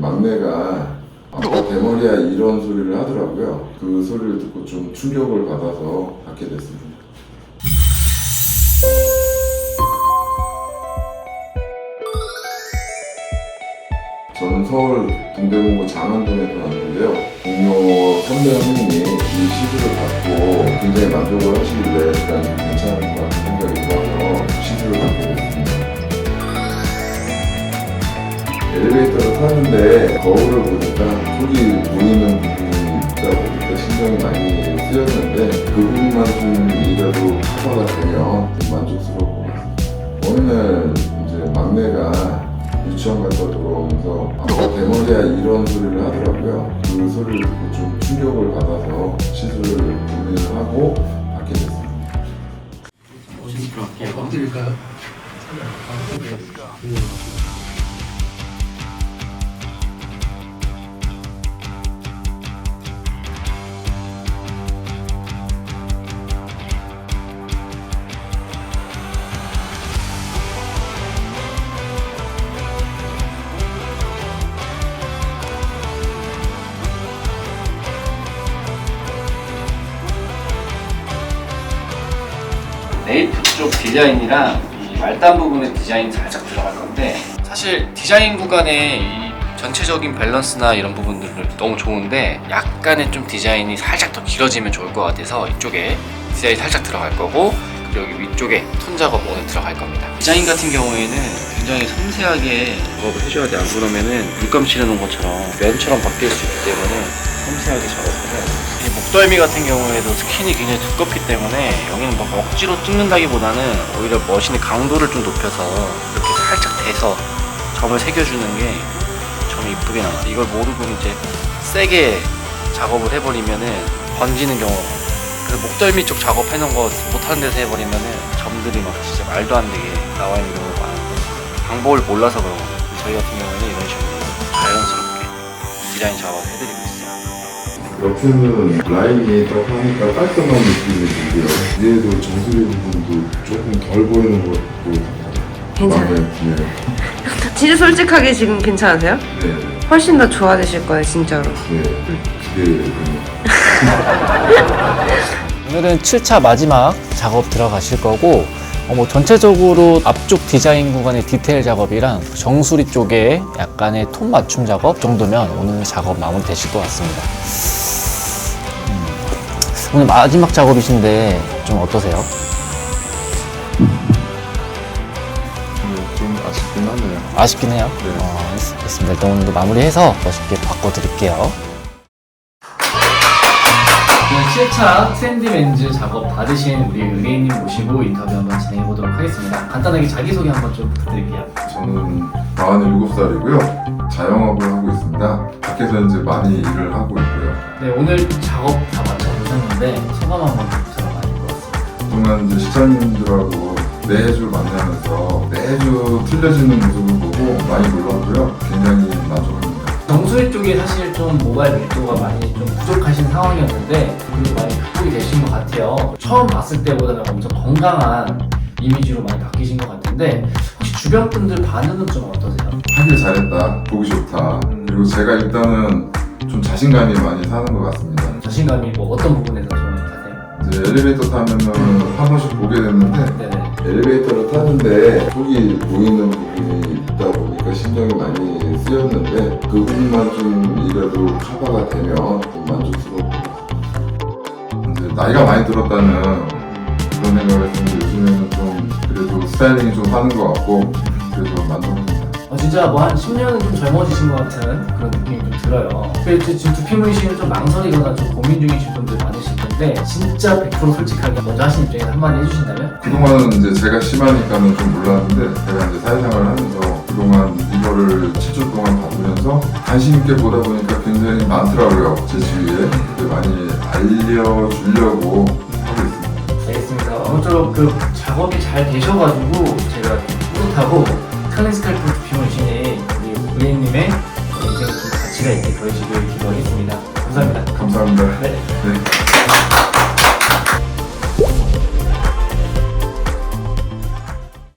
막내가 아빠 대머리야 이런 소리를 하더라고요. 그 소리를 듣고 좀 충격을 받아서 받게 됐습니다. 저는 서울 동대문구 장안동에서 왔는데요. 동료 선배 형님이 이 시술을 받고 굉장히 만족을 하시길래 일단 괜찮은 것 같은 생각이 들어서 시술을 받게 됐습니다. 엘리베이터 를 타는데 거울을 보니까 속이 보이는 부분이 있다 보니까 신경이 많이 쓰였는데 그 부분만 좀 이라도 커버가 되면 좀 만족스러울 것 같습니다. 어느 날 이제 막내가 유치원 갔다 돌아오면서 아빠 대머리야 이런 소리를 하더라고요. 그 소리를 듣고 좀 충격을 받아서 시술을 고민을 하고 받게 됐습니다. 드릴까요? 네이프 쪽 디자인이랑 이 말단 부분의 디자인이 살짝 들어갈 건데 사실 디자인 구간의 이 전체적인 밸런스나 이런 부분들은 너무 좋은데 약간의 좀 디자인이 살짝 더 길어지면 좋을 것 같아서 이쪽에 디자인이 살짝 들어갈 거고 그리고 여기 위쪽에 톤 작업 오늘 들어갈 겁니다. 디자인 같은 경우에는 굉장히 섬세하게 작업을 해줘야 돼 안 그러면은 물감 칠해놓은 것처럼 면처럼 바뀔 수 있기 때문에 섬세하게 작업을 해야 돼요. 이 목덜미 같은 경우에도 스킨이 굉장히 두껍기 때문에 여기는 막 억지로 찍는다기보다는 오히려 머신의 강도를 좀 높여서 이렇게 살짝 대서 점을 새겨주는 게 점이 이쁘게 나와. 이걸 모르고 이제 세게 작업을 해버리면은 번지는 많아요. 그래서 목덜미 쪽 작업해 놓은 거 못하는 데서 해버리면은 점들이 막 진짜 말도 안 되게 나와 있는 경우가 많은데 방법을 몰라서 그런 거예요. 저희 같은 경우에는 이런 식으로 자연스럽게 디자인 작업을 있어요. 옆에는 라인이 더 하니까 깔끔한 느낌이 들고요. 위에도 정수리 부분도 조금 덜 보이는 것도 괜찮아요. 마음에 드네요. 진짜 솔직하게 지금 괜찮으세요? 네, 훨씬 더 좋아지실 거예요, 진짜로. 네, 기대됩니다. 오늘은 7차 마지막 작업 들어가실 거고 어, 뭐 전체적으로 앞쪽 디자인 구간의 디테일 작업이랑 정수리 쪽에 약간의 톤 맞춤 작업 정도면 오늘 작업 마무리 되실 것 같습니다. 음, 오늘 마지막 작업이신데 좀 어떠세요? 좀 아쉽긴 하네요. 아쉽긴 해요. 네. 어, 알겠습니다. 일단 오늘도 마무리해서 멋있게 바꿔드릴게요. 7차 트렌드 렌즈 작업 받으신 우리 의뢰인님 모시고 인터뷰 한번 진행해 보도록 하겠습니다. 간단하게 자기소개 한번 좀 부탁드릴게요. 저는 47살이고요. 자영업을 하고 있습니다. 밖에서 이제 많이 일을 하고 있고요. 네, 오늘 작업 다 마쳐보셨는데 소감 한번 부탁드려야 될것 같습니다. 그동안 이제 시청자님들하고 매주 만나면서 매주 틀려지는 모습을 보고 많이 놀랐고요. 굉장히 만족합니다. 정수리 쪽에 사실 좀 모발 밀도가 많이 좀 부족 하신 상황이었는데 그래도 많이 극복이 되신 것 같아요. 처음 봤을 때보다는 엄청 건강한 이미지로 많이 바뀌신 것 같은데 혹시 주변 분들 반응은 좀 어떠세요? 하길 잘했다. 보기 좋다. 그리고 제가 일단은 좀 자신감이 많이 사는 것 같습니다. 자신감이 뭐 어떤 부분에서 좀 가세요? 이제 엘리베이터 타면은 한 번씩 보게 됐는데 네네. 엘리베이터를 타는데 속이 보이는 부분이 있다 보 니까 신경이 많이 쓰였는데 그 부분만 좀 이라도 커버가 되면 좀 같아요. 이제 나이가 많이 들었다는 그런 생각을 했는데 요즘에는 좀 그래도 스타일링이 좀 하는 것 같고 그래서 만족합니다. 어, 진짜 뭐 한 10년은 좀 젊어지신 것 같은 그런 느낌이 좀 들어요. 그래서 지금 두피 문신을 좀 망설이거나 좀 고민 중이신 분들 많으실 텐데 진짜 100% 솔직하게 먼저 하신 입장에서 한마디 해주신다면? 그동안은 이제 제가 심하니까는 좀 몰랐는데 제가 이제 사회생활을 하면서 그 동안 이거를 7주 동안 받으면서 관심 있게 보다 보니까 굉장히 많더라고요 제 주위에 많이 알려주려고 하고 있습니다 알겠습니다. 아무쪼록 그 작업이 잘 되셔가지고 제가 뿌듯하고 스칼프 두피 문신이 우리 의뢰인님의 인생에 좀 가치가 있게 더해지길 기도하겠습니다. 감사합니다. 감사합니다 네.